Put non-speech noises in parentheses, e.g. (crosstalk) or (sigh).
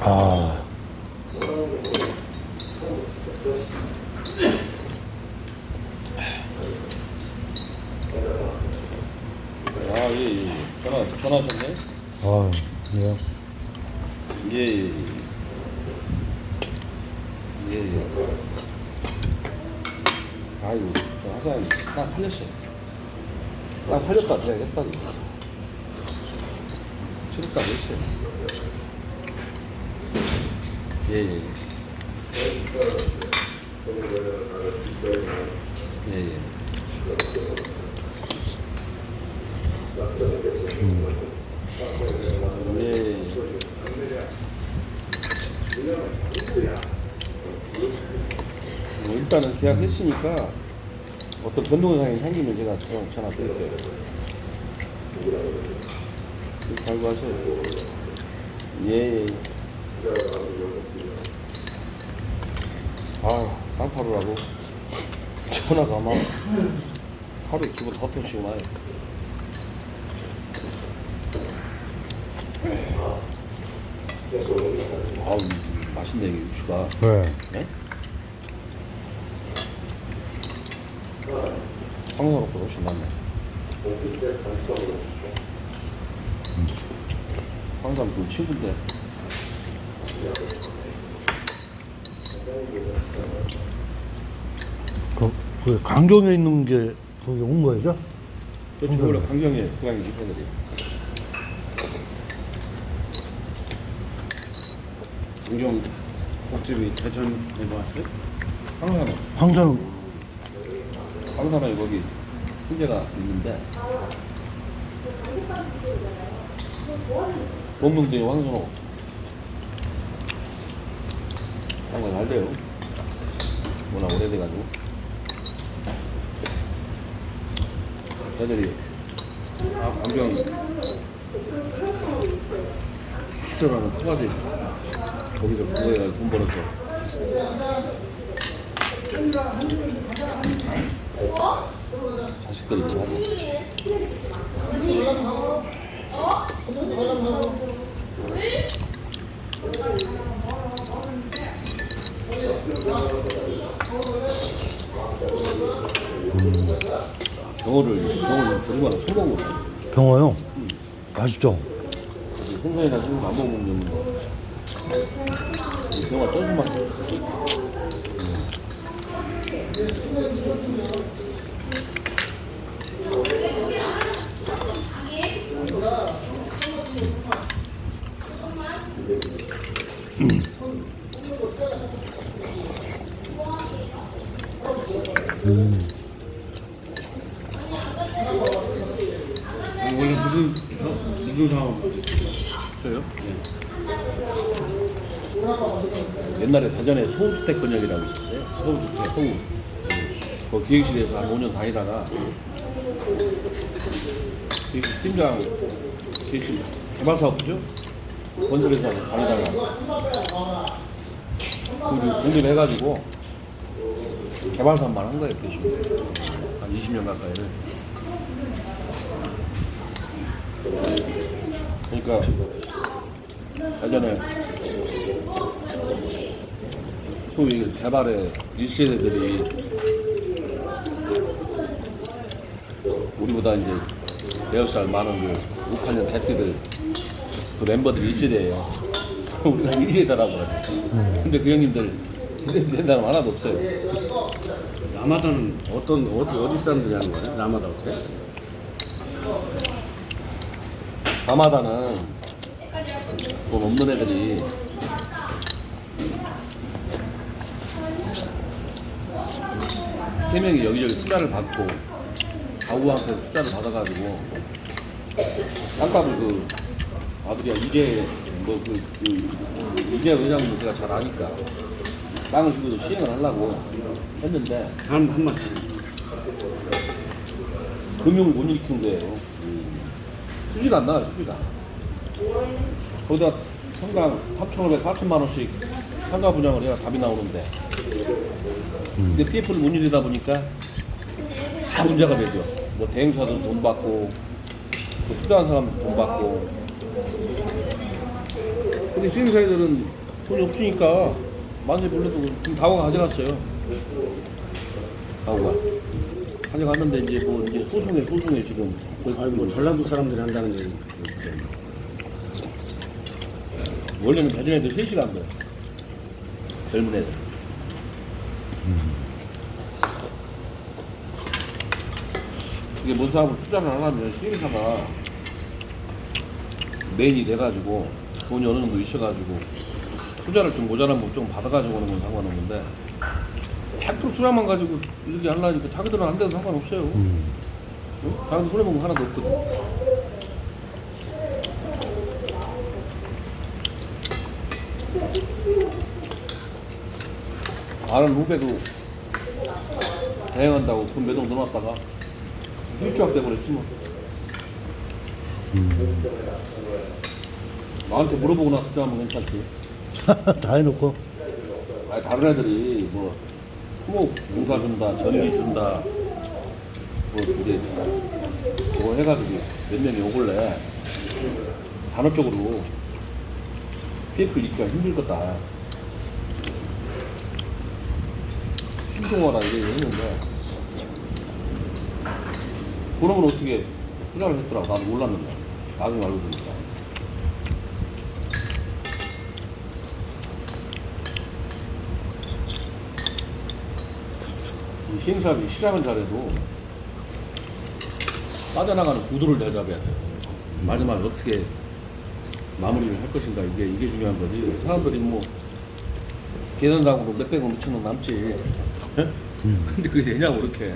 아. 아, 예, 예. 전화, 전화하셨네? 아, 예. 예, 예, 예. 예, 예. 아이고, 저 하사님 딱 팔렸어요. 딱 팔렸다 그래야겠다. 취급도 안 했어요. 예, 예. 예, 예. 예. 뭐 일단은 계약했으니까 어떤 변동사항이 생기면 제가 전화, 전화 드릴게요. 달고 하세요. 예. 아, 깡파루라고. 전화가 막 하루에 기본 더 통씩 와요. 아우, 맛있네, 이 육수가. 네. 네? 황사롭고 훨씬 낫네. 황산 그 친구인데. 그, 그 강경에 있는 게 거기 온 거죠? 저 원래 강경에 고양이 입혀드려. 강경 복집이 대전에 왔어요? 황산은 황산에 거기 훈제가 있는데 원명동에 황선호 한거 잘 돼요. 워낙 오래돼가지고. 애들이 아 강경 키스라는 초가지 거기서 그거 해가지고 돈 벌었어 하고 병어를 병어를 조리마다 처음 먹어 병어요. 맛있죠? 생선이나 지금 안 먹는 거이 병어 쪄준 맛 원래 무슨 저, 무슨 사업? 저요? 옛날에 대전에 서울주택 번역이라고 있었어요. 서울주택, 서울. 그 기획실에서 한 5년 다니다가 기획실 팀장, 기획실 개발 사업부죠? 건설회사 다니다가 그걸 독립해가지고 개발 사업만 한 거예요, 기획실. 한 20년 가까이를. 그러니까 예전에 소위 개발의 1세대들이 우리보다 이제 네살 많은 그 5, 8년 대트들 그 멤버들이 1세대예요. (laughs) 우리가 1세대라고 그러죠. 근데 그 형님들 된다는 하나도 없어요. 라마다는 어떤 어디 어디 사람들이 하는 거야? 라마다 어때? 가마다는 돈 없는 애들이 세 명이 여기저기 투자를 받고 가구한테 투자를 받아가지고 땅값을 그 아들이야 이제 뭐그 그, 이재 회장님 제가 잘 아니까 땅을 주고도 시행을 하려고 했는데 한 한마디. 금융을 못 일으킨 거예요. 수지가 안 나와요, 수지가. 거기다 평당 3,500, 4천만 원씩 상가 분양을 해야 답이 나오는데. 근데 PF를 못 일으다 보니까 다 문제가 되죠. 뭐 대행사도 돈 받고 또 투자한 사람도 돈 받고 근데 시행사들은 돈이 없으니까 만세 불러도 지금 가오가 가져갔어요. 가오가 가져갔는데 이제 뭐 이제 소송에 소송에 지금 아니 뭐 전라도 사람들이 한다는 얘기. 원래는 배준 애들 3시간 돼. 젊은 애들. 이게 뭔 사람을 투자를 안 하면 시행사가 메인이 돼가지고 돈이 어느 정도 있어가지고 투자를 좀 모자란 분좀 받아가지고 오는 건 상관없는데 100% 투자만 가지고 이렇게 하려니까 자기들은 안 돼도 상관없어요. 음. 어? 자기들 손해본 거 하나도 없거든. 아는 후배도 대행한다고 돈 매동 넣어놨다가 일주학 돼버렸지 뭐. 나한테 물어보고 나서 투자하면 괜찮지. (laughs) 다 해놓고 아니 다른 애들이 뭐 토목 농사 준다, 전기 준다, 뭐 이제 뭐 해가지고 몇 명이 오길래 단어적으로 PF 읽기가 힘들 거다. 신동하라 이래 했는데 그러면 어떻게 투자를 했더라? 나도 몰랐는데 나중에 알고 보니까. 시행사업이 시작은 잘해도 빠져나가는 구도를 대잡아야 돼요. 마지막에 어떻게 마무리를 할 것인가 이게 이게 중요한 거지. 사람들이 뭐 계산상으로 몇백원 몇천원 남지. 예? 근데 그게 되냐고 그렇게.